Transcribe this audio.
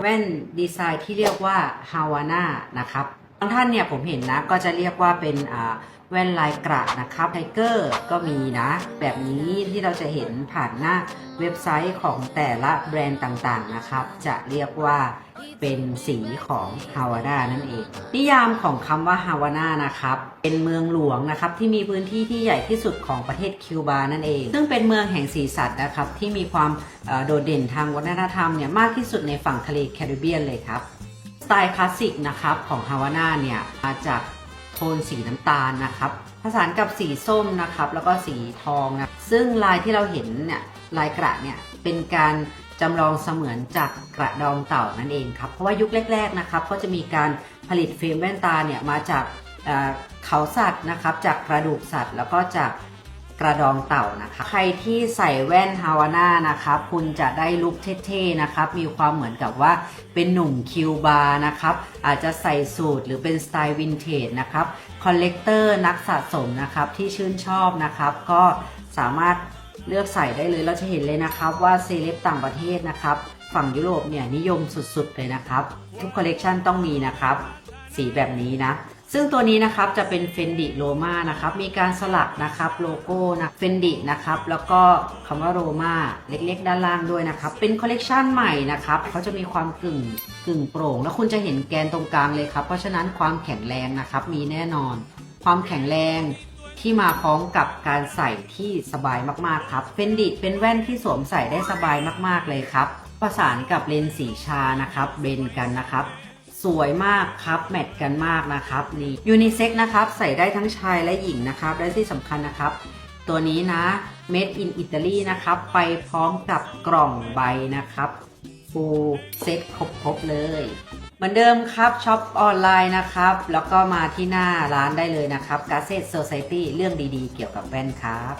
แว่นดีไซน์ที่เรียกว่าฮาวาน่านะครับ บางท่านเนี่ยผมเห็นนะก็จะเรียกว่าเป็นแว่นลายกระนะครับไทเกอร์ก็มีนะ แบบนี้ที่เราจะเห็นผ่านหน้าเว็บไซต์ของแต่ละแบรนด์ต่างๆนะครับ จะเรียกว่าเป็นสีของฮาวาน่านั่นเอง นิยามของคำว่าฮาวาน่านะครับ เป็นเมืองหลวงนะครับที่มีพื้นที่ที่ใหญ่ที่สุดของประเทศคิวบานั่นเอง ซึ่งเป็นเมืองแห่งสีสัตว์นะครับที่มีความโดดเด่นทางวัฒนธรรมเนี่ยมากที่สุดในฝั่งทะเลแคริบเบียนเลยครับ ไตล์คลาสสิกนะครับของฮาวาน่าเนี่ยมาจากโทนสีน้ำตาลนะครับผสานกับสีส้มนะครับแล้วก็สีทองนะซึ่งลายที่เราเห็นเนี่ยลายกระเนี่ยเป็นการจำลองเสมือนจากกระดองเต่านั่นเองครับเพราะว่ายุคแรกๆนะครับก็จะมีการผลิตเฟรมแว่นตาเนี่ยมาจากเอ่อเขาสัตว์นะครับจากกระดูกสัตว์ แล้วก็จาก กระดองเต่านะคะ ใครที่ใส่แว่นฮาวาน่านะครับคุณจะได้ลุคเท่ๆนะครับ มีความเหมือนกับว่าเป็นหนุ่มคิวบาร์นะครับ อาจจะใส่สูทหรือเป็นสไตล์วินเทจนะครับ คอลเลกเตอร์นักสะสมนะครับที่ชื่นชอบนะครับ ก็สามารถเลือกใส่ได้เลยเราจะเห็นเลยนะครับว่าเซเลบต่างประเทศนะครับ ฝั่งยุโรปเนี่ยนิยมสุดๆเลยนะครับ ทุกคอลเลกชันต้องมีนะครับ สีแบบนี้นะ ซึ่งตัวนี้นะครับจะเป็น Fendi Roma นะครับมีการสลักนะครับโลโก้นะ Fendi นะครับแล้วก็คำว่า Roma เล็กๆ ด้านล่างด้วยนะครับเป็นคอลเลกชันใหม่นะครับเขาจะมีความกึ่งกึ่งโปร่ง แล้วคุณจะเห็นแกนตรงกลางเลยครับ เพราะฉะนั้นความแข็งแรงนะครับมีแน่นอน ความแข็งแรงที่มาพร้อมกับการใส่ที่สบายมากๆครับ Fendi เป็นแว่นที่สวมใส่ได้สบายมากๆเลยครับประสานกับเลนส์สีชานะครับเบนกันนะครับ สวยมากครับแมทกันมากนะครับนี่ยูนิเซ็กนะครับใส่ได้ทั้งชายและหญิงนะครับ และที่สำคัญนะครับ ตัวนี้นะ Made in Italy นะครับ ไปพร้อมกับกล่องใบนะครับ full เซ็ตครบๆเลย เหมือนเดิมครับช็อปออนไลน์นะครับ แล้วก็มาที่หน้าร้านได้เลยนะครับ g a z e t Society เรื่องดีๆ เกี่ยวกับแว่นครับ